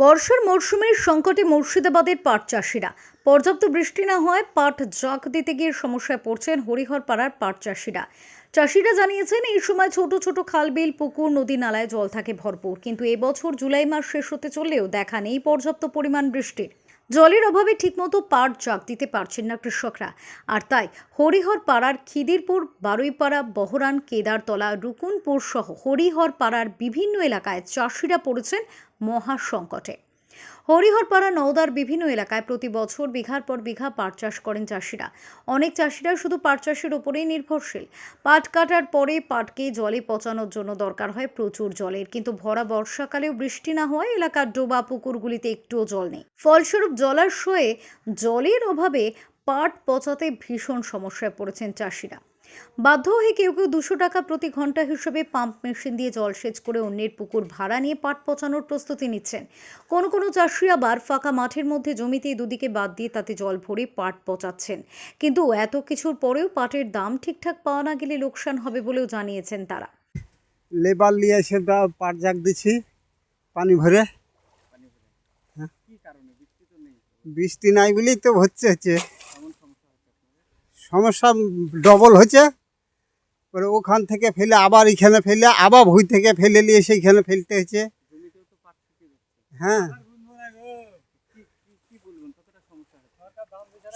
বর্ষার মরশুমের সংকটে মুর্শিদাবাদের পাট চাষিরা। পর্যাপ্ত বৃষ্টি না হওয়ায় পাট জাক দিতে গিয়ে সমস্যায় পড়ছেন হরিহর পাড়ার পাট চাষিরা। চাষিরা জানিয়েছেন, এই সময় ছোট ছোট খাল বিল পুকুর, নদী নালায় জল থাকে ভরপুর। কিন্তু এবছর জুলাই মাস শেষ হতে চললেও দেখা নেই পর্যাপ্ত পরিমাণ বৃষ্টির। জলের অভাবে ঠিকমতো পাট জাগ দিতে পারছেন না কৃষকরা। আর তাই হরিহর পাড়ার খিদিরপুর, বারুইপাড়া, বহরান, কেদারতলা, রুকুনপুর সহ হরিহর পাড়ার বিভিন্ন এলাকায় চাষিরা পড়েছেন মহা সংকটে। হরিহরপাড়া নওদার বিভিন্ন এলাকায় প্রতি বছর বিঘার পর বিঘা পাট চাষ করেন চাষিরা। অনেক চাষিরা শুধু পাট চাষের ওপরেই নির্ভরশীল। পাট কাটার পরে পাটকে জলে পচানোর জন্য দরকার হয় প্রচুর জলের। কিন্তু ভরা বর্ষাকালেও বৃষ্টি না হওয়ায় এলাকার ডোবা পুকুরগুলিতে একটুও জল নেই। ফলস্বরূপ জলাশয়ে জলের অভাবে পাট পচাতে ভীষণ সমস্যায় পড়েছেন চাষিরা। বাধ্য হয়ে কেউ কেউ দুশো টাকা প্রতি ঘণ্টা হিসেবে পাম্প মেশিন দিয়ে জলসেচ করে অন্যের পুকুর ভাড়া নিয়ে পাট পচানোর প্রস্তুতি নিচ্ছেন। কোনো কোনো চাষি আবার ফাঁকা মাঠের মধ্যে জমিতে দুদিকে বাদ দিয়ে তাতে জল ভরে পাট পচাচ্ছেন। কিন্তু এত কিছুর পরেও পাটের দাম ঠিকঠাক পাওয়া না গেলে লোকসান হবে বলেও জানিয়েছেন তারা। লেবার নিয়ে এসে পাট জাগ দিছি পানি ভরে। হ্যাঁ। বৃষ্টি নাই বলেই তো হচ্ছে হচ্ছে। সমস্যা ডবল হয়েছে। পরে ওখান থেকে ফেলে আবার এখানে ফেলে আবার ভুই থেকে ফেলে নিয়ে সেইখানে ফেলতে হয়েছে। হ্যাঁ।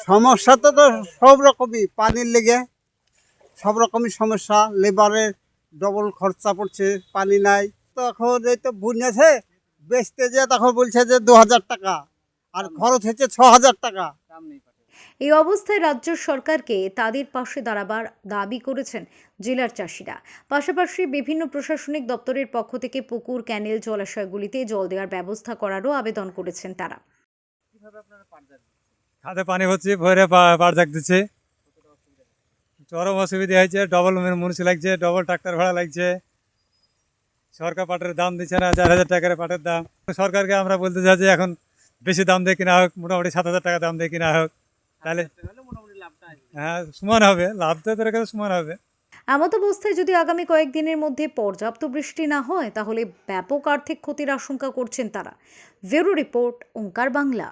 সমস্যা তো তো সব রকমই পানির লেগে। সব রকমই সমস্যা লেবারের ডবল খরচা পড়ছে পানি নাই। তখন এই তো বুনেছে বেচতে যে তখন বলছে যে দু হাজার টাকা আর খরচ হচ্ছে ছ হাজার টাকা। এই অবস্থায় রাজ্য সরকারকে তাদের পাশে দাঁড়াবার দাবি করেছেন জেলার চাষিরা। পাশাপাশি বিভিন্ন প্রশাসনিক দপ্তরের পক্ষ থেকে পুকুর ক্যানেল জলাশয়গুলিতে জল দেওয়ার ব্যবস্থা করারও আবেদন করেছেন তারা। খাতে পানি হচ্ছে ভরে পা- পাট জাগ দিচ্ছে। চরম অসুবিধা হয়েছে ডবল মুনিশ লাগছে ডবল ট্রাক্টর ভাড়া লাগছে। সরকার পাটের দাম দিচ্ছে না চার হাজার টাকার পাটের দাম। সরকারকে আমরা বলতে চাই যে এখন বেশি দাম দিয়ে কিনা হোক মোটামুটি সাত হাজার টাকা দাম দিয়ে কিনা হোক। তাহলে হ্যাঁ সমান হবে। লাভ তো তোর কাছে সমান হবে। এমত অবস্থায় যদি আগামী কয়েকদিনের মধ্যে পর্যাপ্ত বৃষ্টি না হয় তাহলে ব্যাপক আর্থিক ক্ষতির আশঙ্কা করছেন তারা। Bureau report Omkar Bangla.